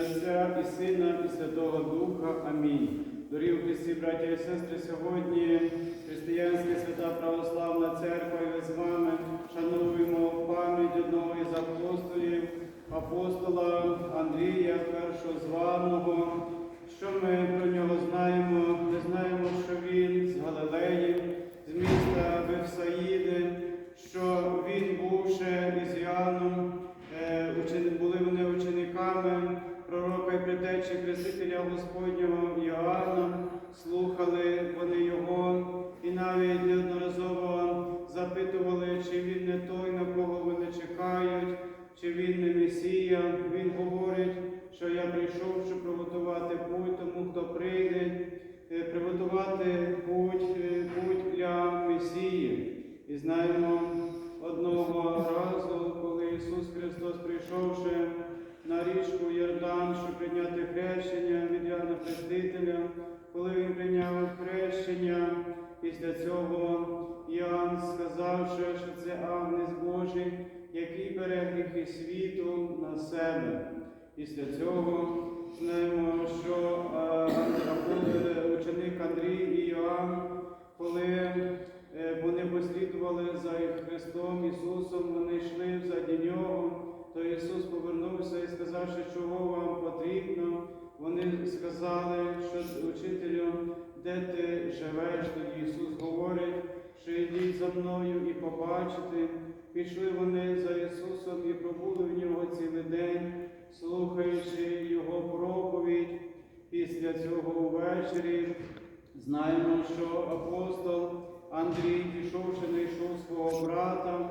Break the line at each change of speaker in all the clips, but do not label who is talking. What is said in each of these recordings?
Отця і Сина, і Святого Духа. Амінь. Дорогі в Христі, браття і сестри, сьогодні Християнська Свята Православна Церква і з вами шануємо пам'ять одного із апостолів, апостола Андрія, першозваного. Що ми про нього знаємо? Ми знаємо, що він з Галилеї, з міста Вифсаїди, що він був ще із Іоанном, Хрестителя Господнього Іоанна, Після цього знаємо, що е, ученик Андрій і Іоанн, коли е, вони послідували за Христом Ісусом, вони йшли взаді Нього, то Ісус повернувся і сказав, що чого вам потрібно. Вони сказали, що учителю, де ти живеш, тоді Ісус говорить, що йдіть за мною і побачите. Пішли вони за Ісусом і пробули в нього цілий цього увечері знаємо, що апостол Андрій, пішовши, знайшов свого брата,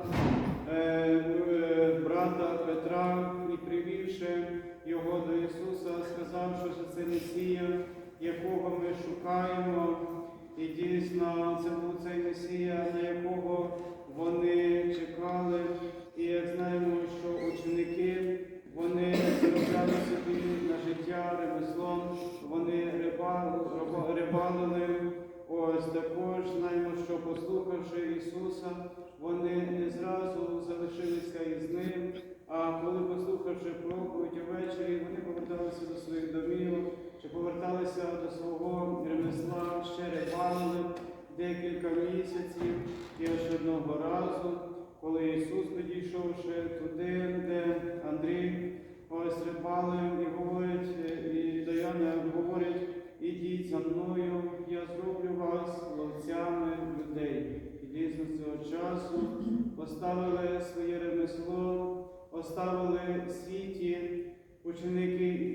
е, е, брата Петра, і привівши його до Ісуса, сказав, що це Месія, якого ми шукаємо. І дійсно це був цей Месія, на якого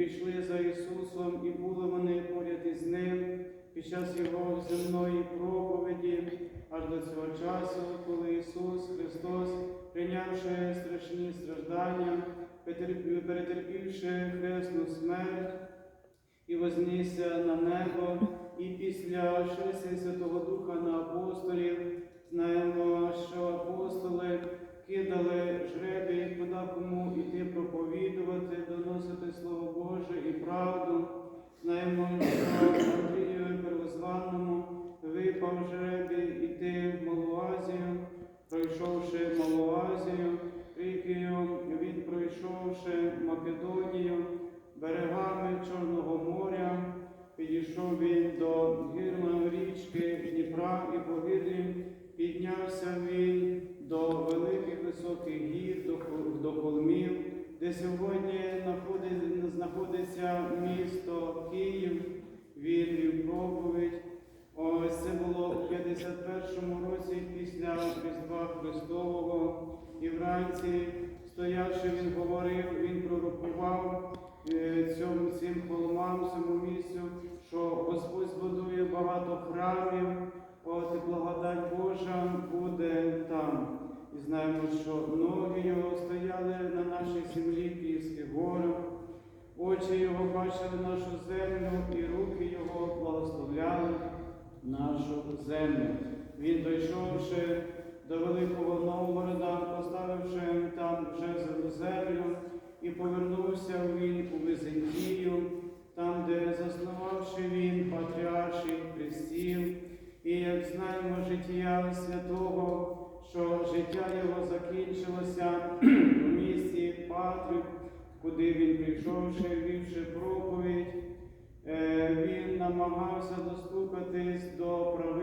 пішли за Ісусом, і були вони поряд із Ним під час Його земної проповіді, аж до цього часу, коли Ісус Христос, прийнявши страшні страждання, перетерпівши хресну смерть, і вознісся на небо, і після шестя Святого Духа на апостолів знаємо, що апостоли кидали жребій, кому йти проповідувати, доносити Слово Боже і правду. Знаємо, що Андрію Первозванному випав жребій іти в Малу Азію, пройшовши Малу Азію, він пройшовши Македонію, берегами Чорного моря, підійшов він до гірної річки Дніпра і по стоявши, він говорив, він пророкував е, цьому цим холмам, цьому місцю, що Господь збудує багато храмів, от і благодать Божа буде там. І знаємо, що ноги його стояли на нашій землі, Київських горах. Очі його бачили нашу землю, і руки його благословляли нашу землю. Він, дійшовши до Великого Новгорода, поставивши там вже землю, і повернувся він у Византію, там, де заснувавши він патріарший престіл, і як знаємо життя святого, що життя його закінчилося у місті Патрик, куди він прийшовши, вів провівши проповідь, е, він намагався достукатись до і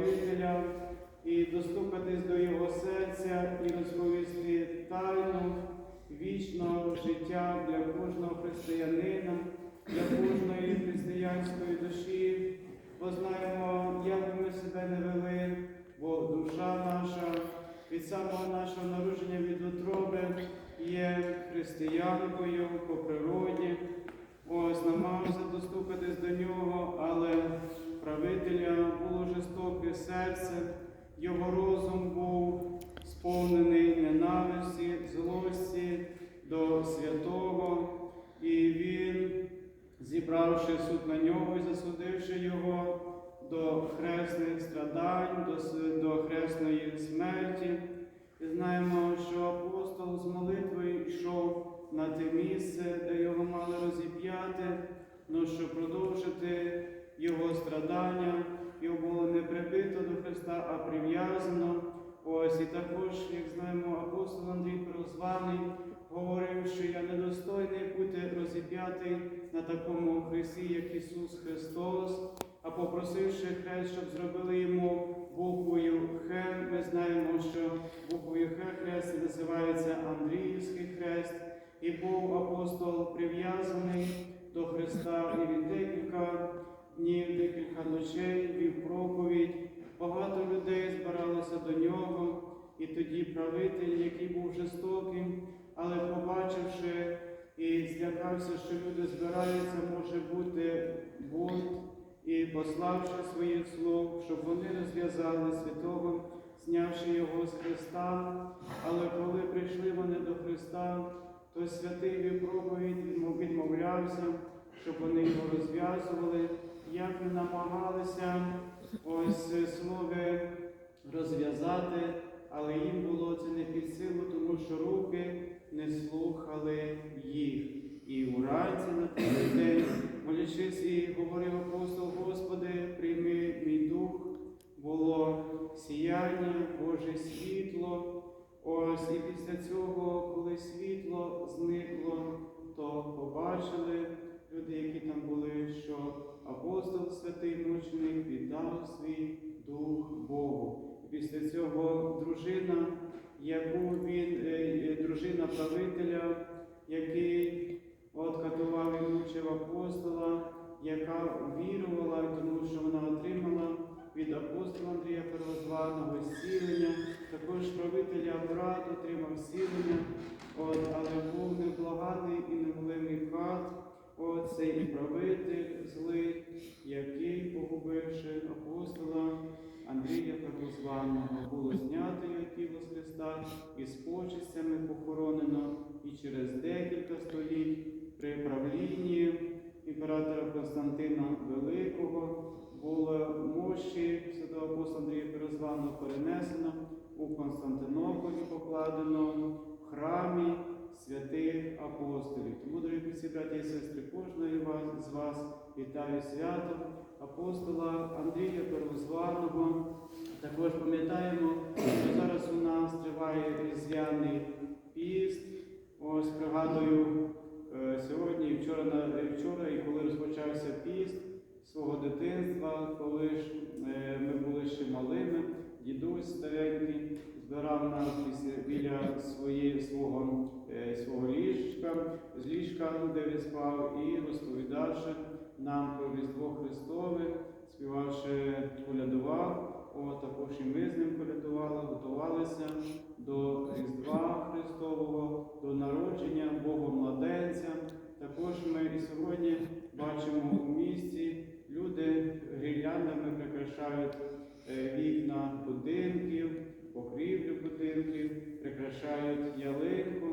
достукатись до його серця і розповісти тайну вічного життя для кожного християнина, для кожної християнської душі. Бо знаємо, як ми себе не вели, бо душа наша від самого нашого народження від утроби є християнкою по природі. Ось намагався достукатись до нього, але правителя було жорстоке серце, його розум був сповнений ненависті, злості до святого, і він, зібравши суд на нього і засудивши його до хресних страдань, до, до хресної смерті. І знаємо, що апостол з молитвою йшов на те місце, де його мали розіп'яти, ну щоб продовжити його страдання. Його було не прибито до Христа, а прив'язано. Ось і також, як знаємо, апостол Андрій Первозваний говорив, що я недостойний бути розіп'ятий на такому хресті, як Ісус Христос. А попросивши хрест, щоб зробили йому буквою Х, ми знаємо, що буквою Х хрест називається Андріївський хрест, і був апостол прив'язаний до Христа, і він декілька днів, декілька ночей вів проповідь. Багато людей збиралося до нього, і тоді правитель, який був жорстоким, але побачивши і злякався, що люди збираються, може бути бунт, і пославши своїх слуг, щоб вони розв'язали святого, знявши його з Христа. Але коли прийшли вони до Христа, то святий проповідь відмовлявся, щоб вони його розв'язували, як не намагалися ось е, розв'язати, але їм було це не під силу, тому що руки не слухали їх. І уранці на той день, молячись і говорив апостол, вірувала, тому що вона отримала від апостола Андрія Первозваного зцілення, також правителя брат отримав зцілення, от, але був неблаганий і немилий кат, от і правитель злий, який, погубивши апостола Андрія Первозваного, було знято тіло з Христа і з почестями похоронено, і через декілька століть при правлінні імператора Константина Великого було мощі святого апостола Андрія Перезваного, перенесено у Константинополі, покладено в храмі святих апостолів. Тому, дорогі всі браті і сестри, кожної з вас вітаю свято апостола Андрія Первозваного. Також пам'ятаємо, що зараз у нас триває різдвяний піст. Ось пригадую е, сьогодні і вчора, на- і вчора, і коли розпочався піст свого дитинства, коли ж е, ми були ще малими, дідусь старенький збирав нас біля своєї, свого, е, свого ліжка, з ліжка, де він спав, і розповідавши нам про Різдво Христове, співавши, колядував. О, також і ми з ним колядували, готувалися до Різдва Христового, до народження Бога младенця. Також ми і сьогодні бачимо у місті люди гірляндами прикрашають вікна будинків, покрівлю будинків, прикрашають ялинку.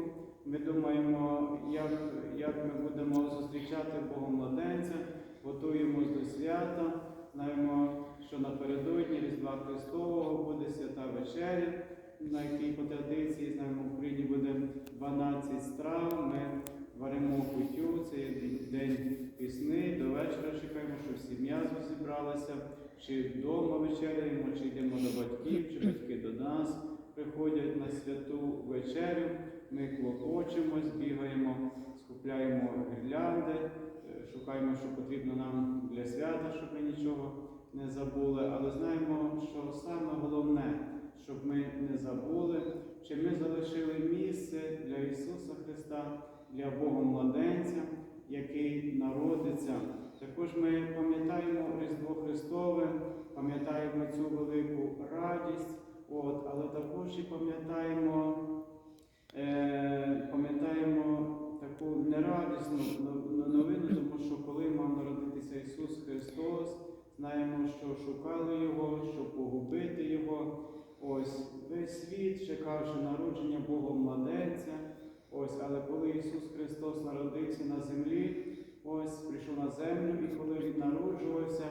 Ми думаємо, як, як ми будемо зустрічати Бога младенця, готуємось до свята. Знаємо, що напередодні Різдва Христового буде свята вечеря, на якій по традиції знаємо, в Україні буде 12 страв. Ми варимо кутю, це є день пісни, до вечора чекаємо, щоб сім'я зібралася, чи вдома вечеряємо, чи йдемо до батьків, чи батьки до нас приходять на святу вечерю. Ми клопочемось, бігаємо, скупляємо гірлянди, е, шукаємо, що потрібно нам для свята, щоб ми нічого не забули, але знаємо, що саме головне, щоб ми не забули, чи ми залишили місце для Ісуса Христа, для Бога младенця, який народиться. Також ми пам'ятаємо чекавши народження Бога младенця. Ось, але коли Ісус Христос народився на землі, ось прийшов на землю, і коли Він народжувався,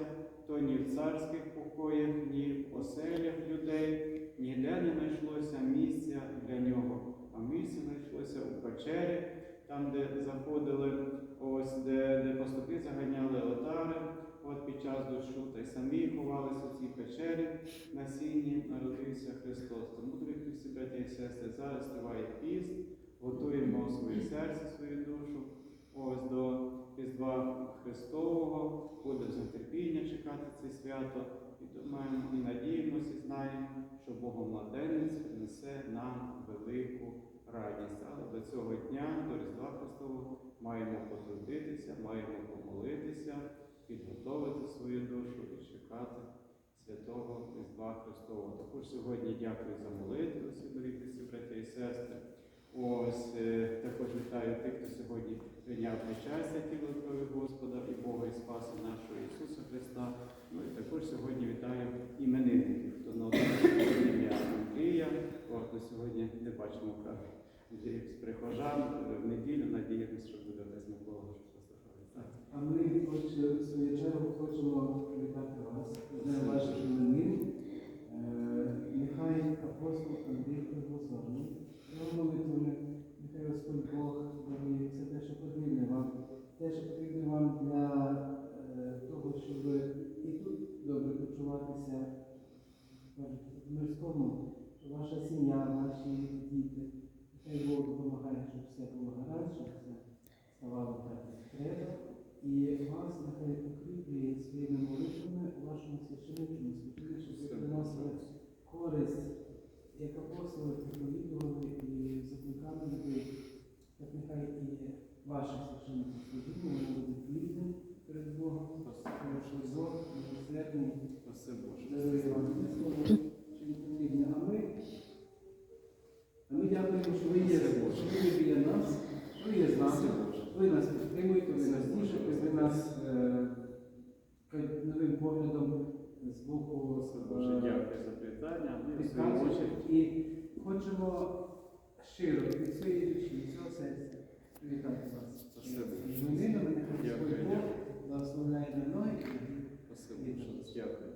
то ні в царських покоях, ні в оселях людей, ніде не знайшлося місця для нього. А місце знайшлося у печері, там, де заходили, ось де, де пастухи заганяли отари, от під час дощу, та й самі ховалися у цій печері на сіні народився Христос. Тому, дорогі Христі, браті і сестри, зараз триває піст, готуємо своє серце, свою душу. Ось до Різдва Христового, буде з нетерпіння чекати це свято. І думаємо, і надіємося, і знаємо, що Богомладенець принесе нам велику радість. Але до цього дня, до Різдва Христового, маємо потрудитися, маємо помолитися, підготовити свою душу і чекати святого Різдва Христового. Також сьогодні дякую за молитву, всі Христі, і сестри. Ось е, також вітаю тих, хто сьогодні прийняв причастя тіло крові Господа і Бога і Спаса нашого Ісуса Христа. Ну і також сьогодні вітаю іменинників, хто на ім'я Андрія. Ми сьогодні не бачимо прихожан е, в неділю. Надіємося, що буде десь Микола.
А ми хоче- в свою чергу хочемо привітати вас з днем ваших іменин. Е, Нехай апостол Андрій Прибозорний, його молитвами, нехай Господь Бог дарує все те, що потрібне вам, те, що потрібне вам для е, того, щоб і тут добре почуватися, кажуть, в мирському, що ваша сім'я, ваші діти. Нехай Бог допомагає, щоб все було гаразд, щоб все ставало так, як треба. І вас нехай укріплює своїми молитвами у вашому священничому служінні, щоб ви приносили користь, як апостоли проповідували і закликали людей. Так нехай і ваше священне служіння воно буде плідним перед Богом, тому що Бог милосердний,
Спасибо Боже.
дарує вам те слово, що він потрібне. А ми, а ми дякуємо, що ви є, що ви є біля нас, ви є з нами. Ви нас підтримуєте, ви нас тішите, ви нас е, новим поглядом з боку
Боже,
е,
дякую за привітання. Ми в свою очередь
І хочемо щиро від своєї душі, від цього серця привітати вас. Іменинами, нехай
Дякую,
Господь Бог благословляє на
що дякую.